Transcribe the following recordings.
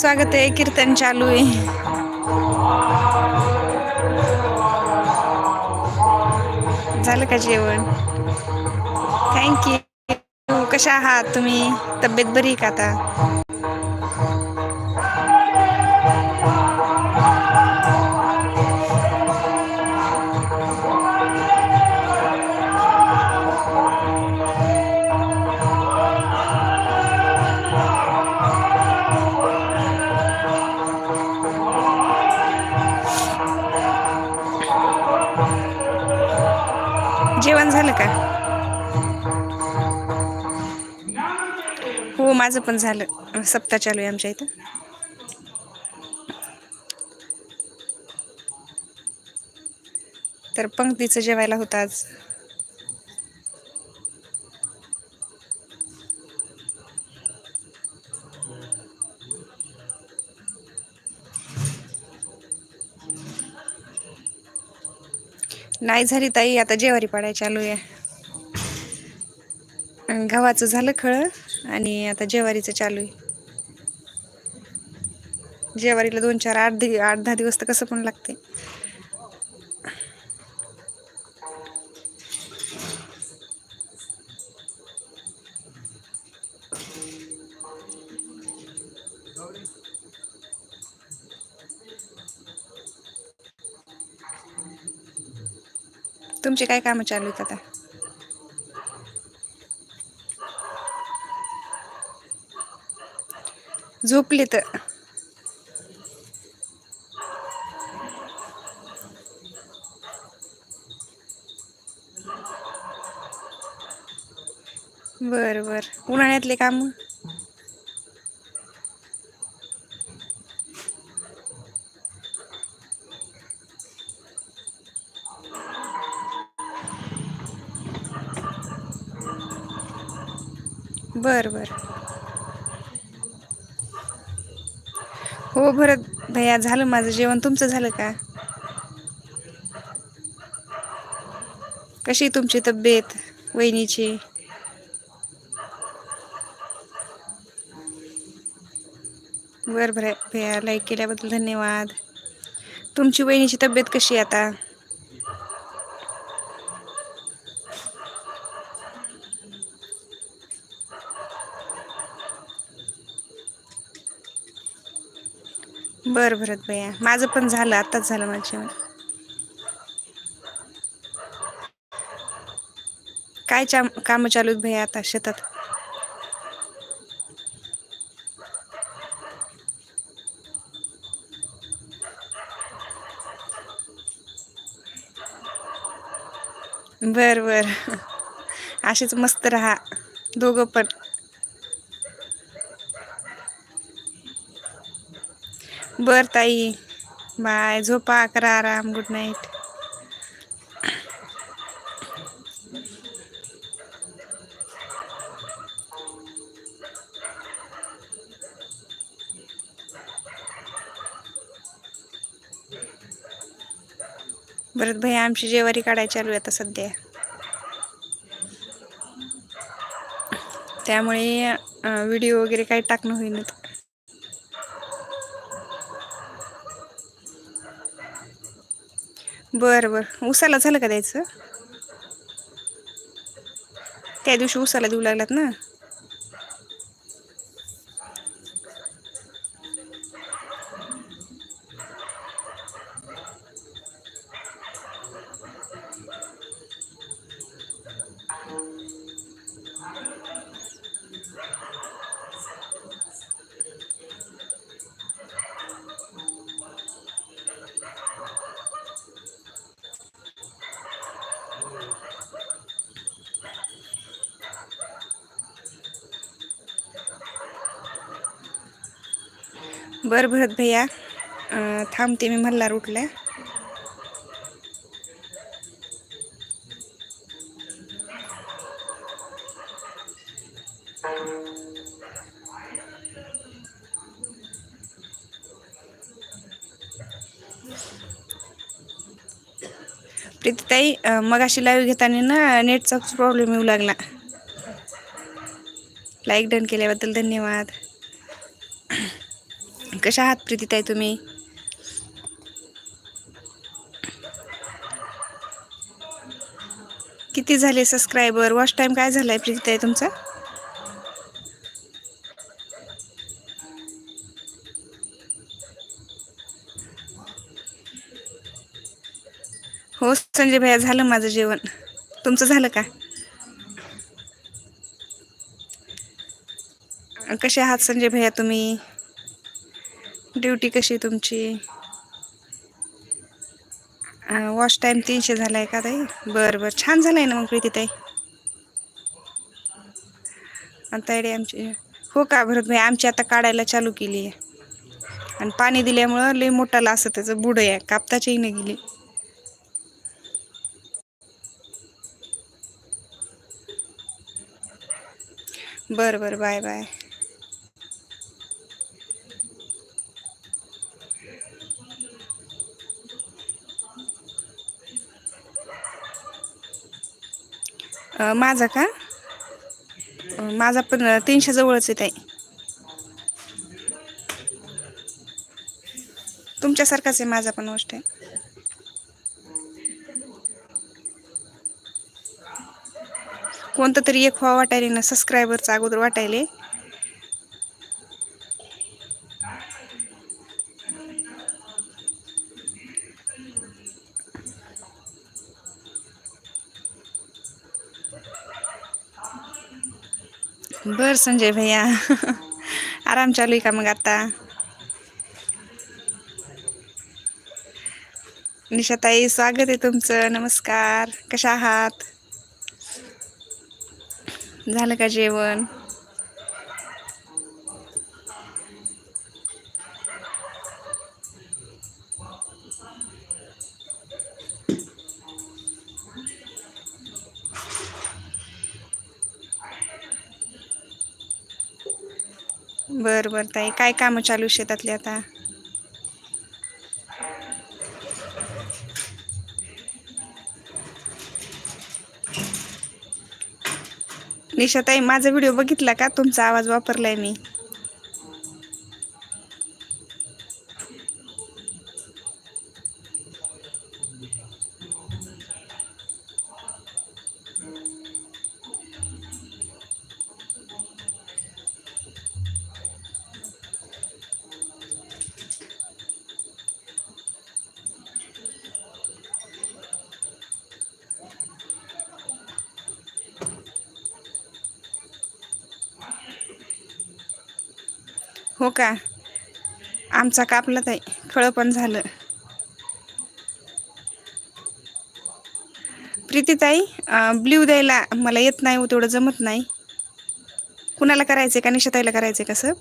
स्वागत आहे कीर्तन चालू आहे. झालं का जेवण? थँक्यू कशा आहात तुम्ही? तब्येत बरी का आता? माझं पण झालं. सप्ताह चालू आहे आमच्या इथं. तर पंक्तीचं जेवायला होतं आज. नाही झाली ताई आता जेवारी पाडायला चालू आहे. गव्हाचं झालं खळं आणि आता जेवारीचं चालू आहे. जेवारीला दोन चार आठ दिव आठ दहा दिवस तर कसं पण लागते. तुमचे काय कामं चालू आहेत आता? झोपले तर. बर बर. उन्हाळ्यातले काम? बर बर. हो भरत भैया झालं माझं जेवण. तुमचं झालं का? कशी तुमची तब्येत वहिनीची? बरं बरं भैया लाईक केल्याबद्दल धन्यवाद. तुमची वहिनीची तब्येत कशी आहे आता? बरं भरत भैया माझं पण झालं आत्ताच झालं माझं जेवण. काय चा कामं चालू आहेत भैया आता शेतात? बर बर. असेच मस्त राहा. दोघं पण. बर ताई. बाय. झोपा करा आराम. गुड नाईट परत भैया आमची जेवारी काढायला चालू आहे आता सध्या. त्यामुळे व्हिडिओ वगैरे काही टाकणं होईल बरं बरं. उसाला झालं का द्यायचं? त्या दिवशी उसाला देऊ लागलात ना? बरं भरत भैया. थांबते मी मल्हार उठलाय. प्रीतीताई अं, मगाशी लाईव्ह घेताना ना नेटचा प्रॉब्लेम येऊ लागला. लाईक डन केल्याबद्दल धन्यवाद. कशा आहात प्रीतीताई तुम्ही? किती झाले सबस्क्रायबर वॉच टाईम काय झालाय प्रीतीताई तुमचा? हो संजय भैया झालं माझं जेवण. तुमचं झालं का? कसे आहात संजय भैया तुम्ही? ड्युटी कशी तुमची? वॉश टाईम तीनशे झाला आहे का ताई? बरं बरं. छान झालं आहे ना मग प्रीती ताई? ताईडे आमची हो का? भरत भाई आमची आता काढायला चालू केली आहे. आणि पाणी दिल्यामुळं लई मोठाला असं त्याचं. बुडं आहे कापताची नाही गेली. बरं बरं. Bye bye. माझा का? माझा पण तीनशे जवळच आहे तुमच्यासारखाच आहे माझा पण गोष्ट आहे. कोणतं तरी एक व्हा वाटायले ना सबस्क्रायबरचा अगोदर वाटायले. बर संजय भैया. आराम चालू आहे का मग आता? निशाताई स्वागत आहे तुमचं. नमस्कार. कशा आहात? झालं का जेवण बरं बरं ताई काय कामं चालू शेतातली आता? निशाताई माझा व्हिडिओ बघितला का? तुमचा आवाज वापरलाय मी. का? आमचा कापला ताई. फळं पण झालं. प्रीतीताई ब्ल्यू द्यायला मला येत नाही हो तेवढं जमत नाही. कुणाला करायचं आहे का? निशाताईला करायचं कसं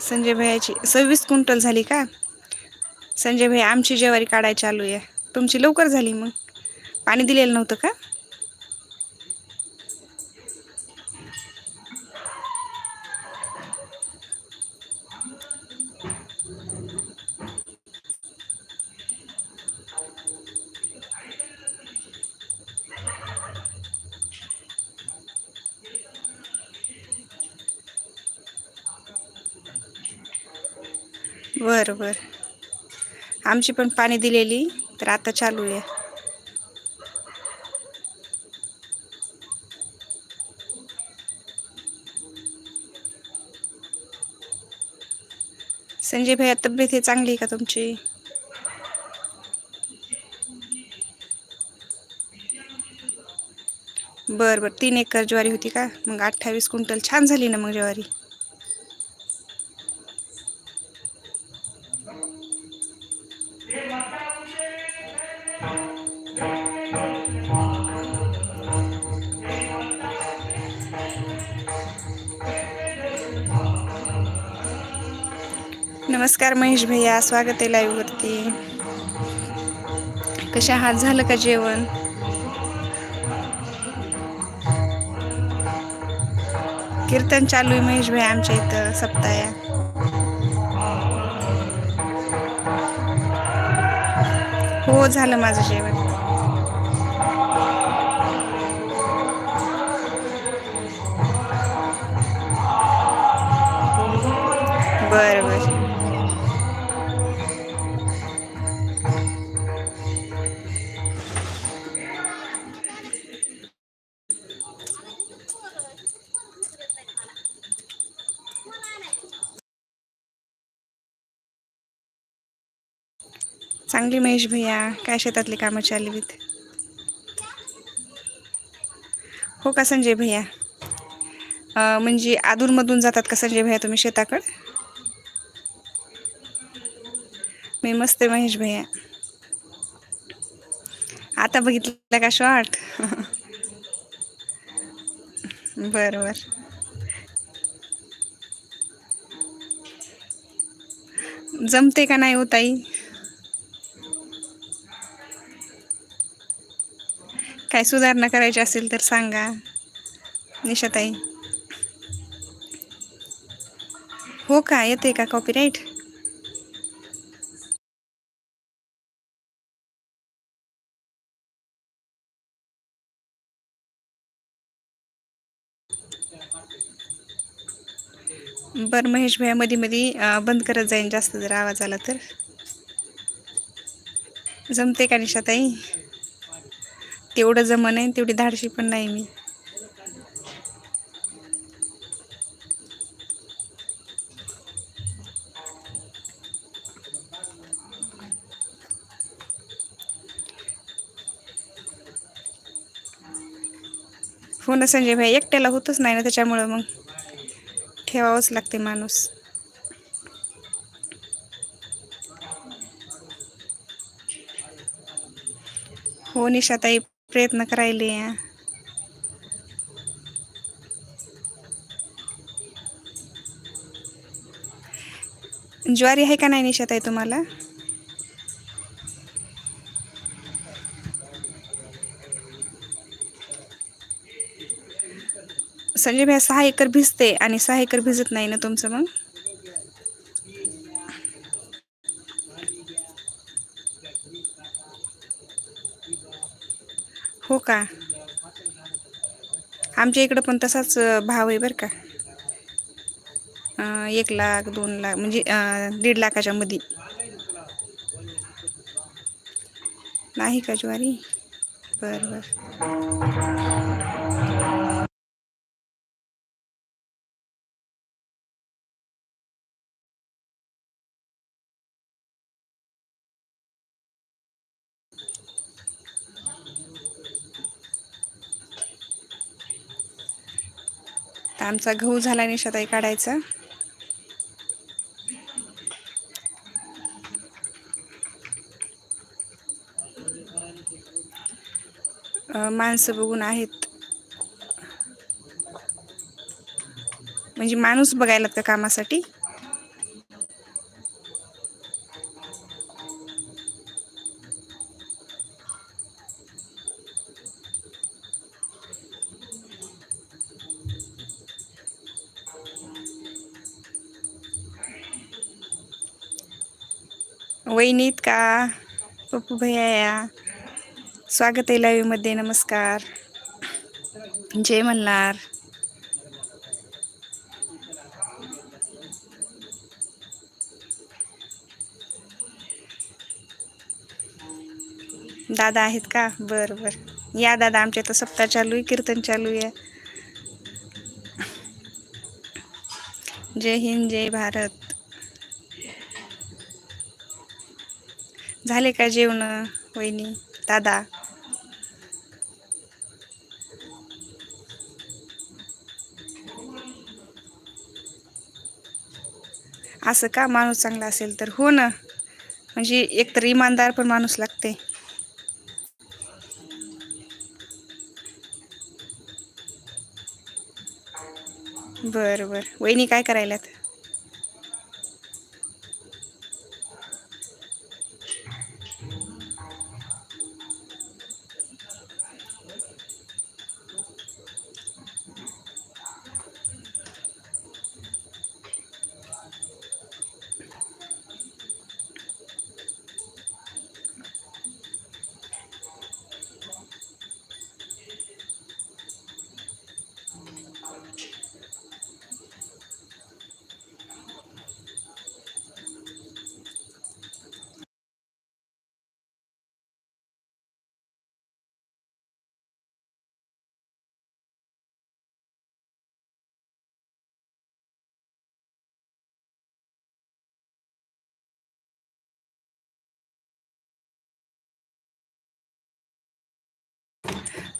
संजय भैयाची सव्वीस क्विंटल झाली का? संजय भैया आमची ज्वारी काढायची चालू आहे. तुमची लवकर झाली मग. पाणी दिलेलं नव्हतं का? बरं बरं आमची पण पाणी दिलेली तर आता चालू आहे. संजय भैया तब्येत हे चांगली आहे का तुमची? बरं बरं तीन एकर ज्वारी होती का? मग अठ्ठावीस क्विंटल छान झाली ना मग ज्वारी? नमस्कार महेश भैया स्वागत आहे लाईव्हवरती कशा आहात? झालं का जेवण? कीर्तन चालू आहे महेश भाई आमच्या इथं सप्ताया हो झालं माझं जेवण. बरं बरं. चांगली महेश भैया काय शेतातली कामं चालवीत हो का संजय भैया? म्हणजे आदूरमधून जातात का संजय भैया तुम्ही शेताकड? मी मस्त आहे महेश भैया. आता बघितलं का शॉर्ट? बरं बर. जमते का नाही हो काय सुधारणा करायची असेल तर सांगा. निशाताई. हो का? येते का कॉपीराईट बरं महेश भैया मध्ये मध्ये बंद करत जाईन जास्त जर आवाज आला तर. जमते का निशाताई? तेवढं जमन नाही तेवढी धाडशी पण नाही मी. हो ना संजय भाई एकट्याला होतच नाही ना त्याच्यामुळं मग. ठेवावंच लागते माणूस. हो निशाताई प्रयत्न करायले. ज्वारी आहे का नाही निशाताई तुम्हाला? संजय भाई सहा एकर भिजते आणि सहा एकर भिजत नाही ना तुमचं मग? का? आमच्या इकडं पण तसाच भाव आहे बरं का. एक लाख दोन लाख म्हणजे दीड लाखाच्या मध्ये नाही का ज्वारी? बरं बरं. आमचा गहू झाला निशाताई काढायचा. माणसं बघून आहेत. म्हणजे माणूस बघायला लागतं कामासाठी. विनीत का? पप्पू भैया या. स्वागत आहे लाईव्हमध्ये नमस्कार. जय मल्हार. दादा आहेत का? बर बर. या दादा आमच्या इथं सप्ताह चालू आहे कीर्तन चालू आहे. जय हिंद जय भारत. झाले का जेवण वहिनी दादा? असं का माणूस चांगला असेल तर? हो ना. म्हणजे एकतर इमानदार पण माणूस लागते. बरं बरं. वहिनी काय करायलात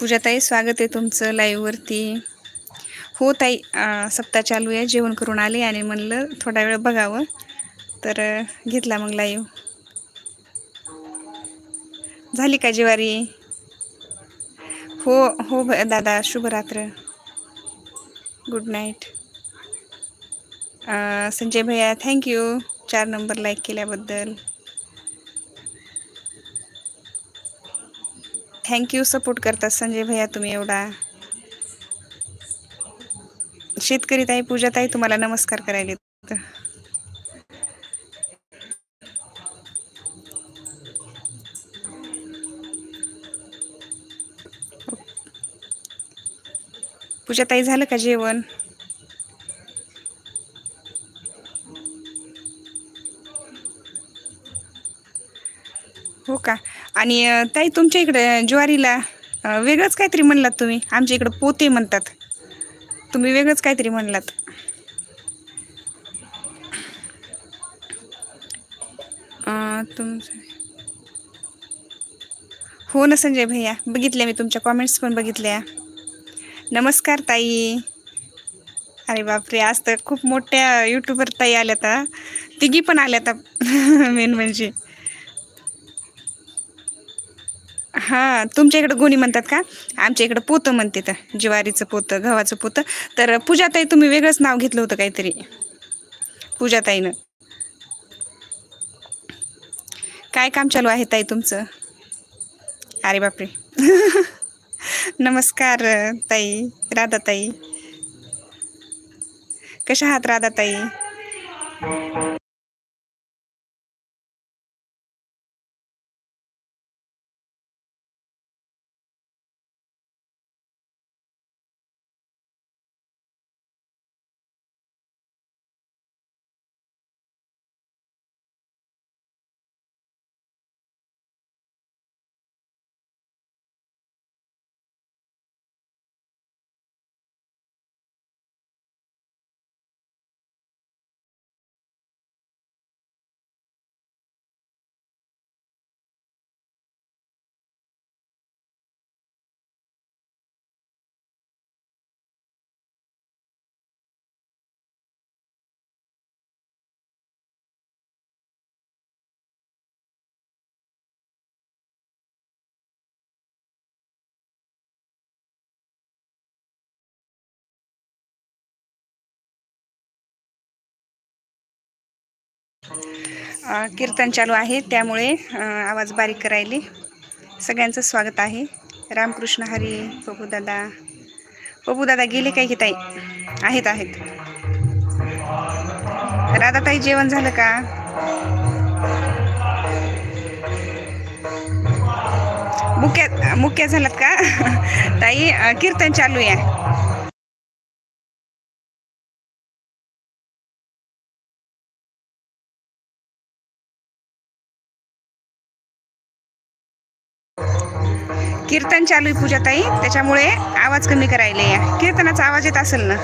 पूजाताई स्वागत आहे तुमचं लाईव्हवरती हो ताई सप्ताह चालू आहे जेवण करून आले आणि म्हणलं थोडा वेळ बघावं. तर घेतला मग लाईव्ह झाली का जेवारी? हो हो भ दादा शुभरात्र. गुड नाईट संजय भैया थँक्यू चार नंबर लाईक केल्याबद्दल. थँक्यू सपोर्ट करतात संजय भैया तुम्ही एवढा. शेतकरी ताई पूजा ताई तुम्हाला नमस्कार करायला पूजा ताई झालं का जेवण? आणि ताई तुमच्या इकडं ज्वारीला वेगळंच काहीतरी म्हणलात तुम्ही. आमच्या इकडं पोते म्हणतात. तुम्ही वेगळंच काहीतरी म्हणलात. तुमचं हो ना संजय भैया. बघितल्या मी तुमच्या कॉमेंट्स पण बघितल्या. नमस्कार ताई. अरे बापरे आज तर खूप मोठ्या यूट्यूबर ताई आल्यात तिघी पण आल्यात मेन म्हणजे. हां तुमच्या इकडं गोणी म्हणतात का? आमच्या इकडं पोतं म्हणते तर ज्वारीचं पोतं गव्हाचं पोतं. तर पूजाताई तुम्ही वेगळंच नाव घेतलं होतं काहीतरी. पूजाताईनं. काय काम चालू आहे ताई तुमचं? अरे बापरे. नमस्कार ताई राधाताई. कशा आहात राधाताई? कीर्तन चालू आहे. त्यामुळे आवाज बारीक करायली सगळ्यांचं स्वागत आहे. रामकृष्ण हरी दादा पबू दादा गेले काय की ताई? आहेत आहेत. राधाताई जेवण झालं का? मुक्या मुक्या झालात का? ताई कीर्तन चालू आहे. कीर्तन चालू आहे पूजाताई. त्याच्यामुळे आवाज कमी करायला या. कीर्तनाचा आवाज येत असेल ना?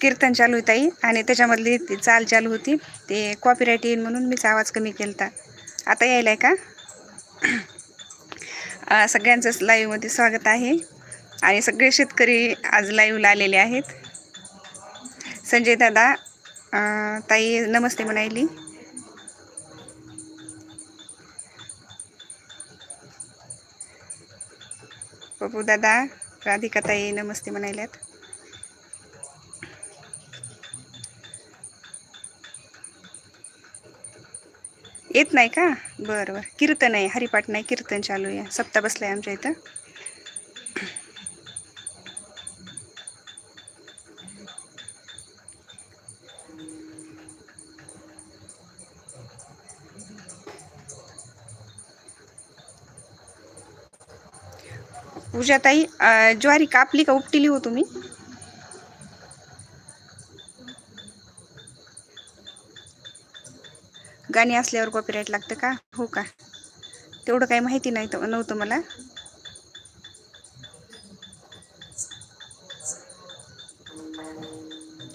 कीर्तन चालू होता ताई. आणि त्याच्यामधली ती चाल चालू होती. ते कॉपीराईट येईल म्हणून मीच आवाज कमी केला आता यायला आहे का सगळ्यांचंच लाईव्हमध्ये स्वागत आहे. आणि सगळे शेतकरी आज लाईव्हला आलेले आहेत. संजय दादा ताई नमस्ते म्हणायली. पप्पू दादा राधिका ताई नमस्ते म्हणायल्यात. नाही का? बरं बरं. कीर्तन आहे. हरिपाठ नाही कीर्तन चालू आहे. सप्ता बसला आहे आमच्या इथं. पूजाताई ज्वारी कापली का? उपटिली हो तुम्ही? गाणी असल्यावर कॉपीराईट लागतं का? हो का? तेवढं काही माहिती नाही तर- नव्हतं मला.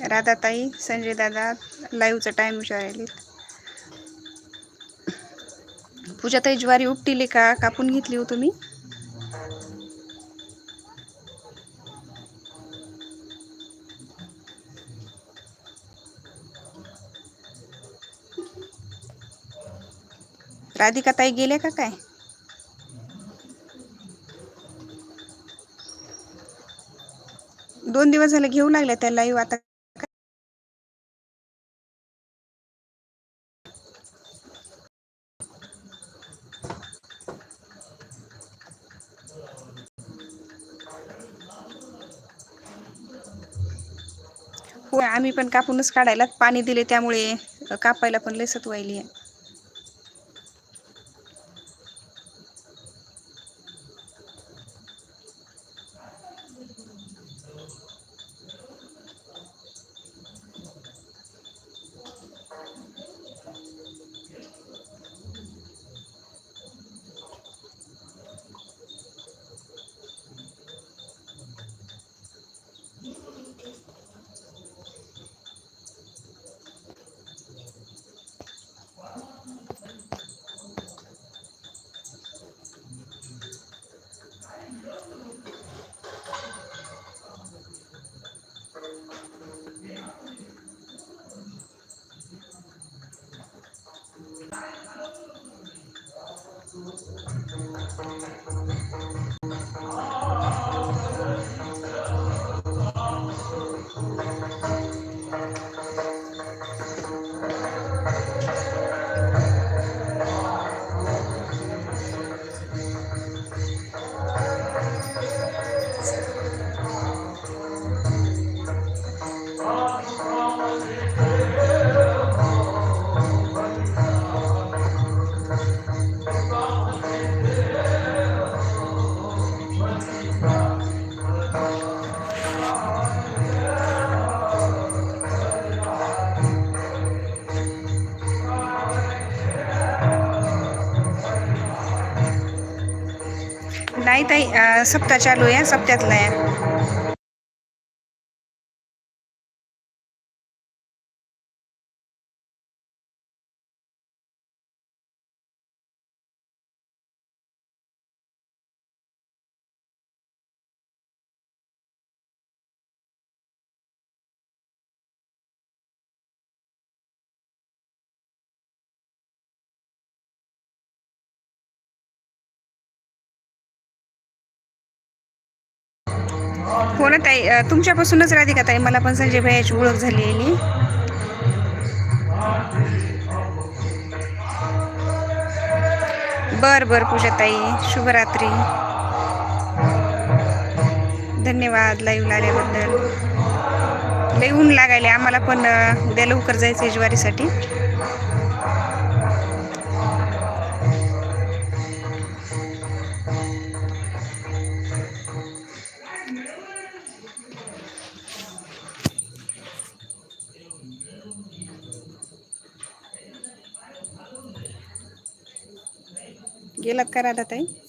राधाताई संजय दादा लाईव्हचा टाईम विचारायला पूजाताई ज्वारी उपटिली का? कापून घेतली हो तुम्ही? राधिका ताई गेल्या का काय? दोन दिवस झाले घेऊ लागले त्या लाईव्ह आता. होय आम्ही पण कापूनच काढायला पाणी दिले त्यामुळे कापायला पण लसत व्हायली आहे. Thank you. नाही ताई सप्ता सप्ताह चालू आहे सप्त्यातला आहे. ना ताई तुमच्यापासूनच तुमच्यापासूनच राधिका ताई मला पण संजय भैयाची ओळख झालेली. बर बर पूजा ताई शुभरात्री. धन्यवाद लाईव्ह आल्याबद्दल. लई ऊन लागायले आम्हाला पण द्या उद्या लवकर जायचं ज्वारीसाठी. गेलात का ताई.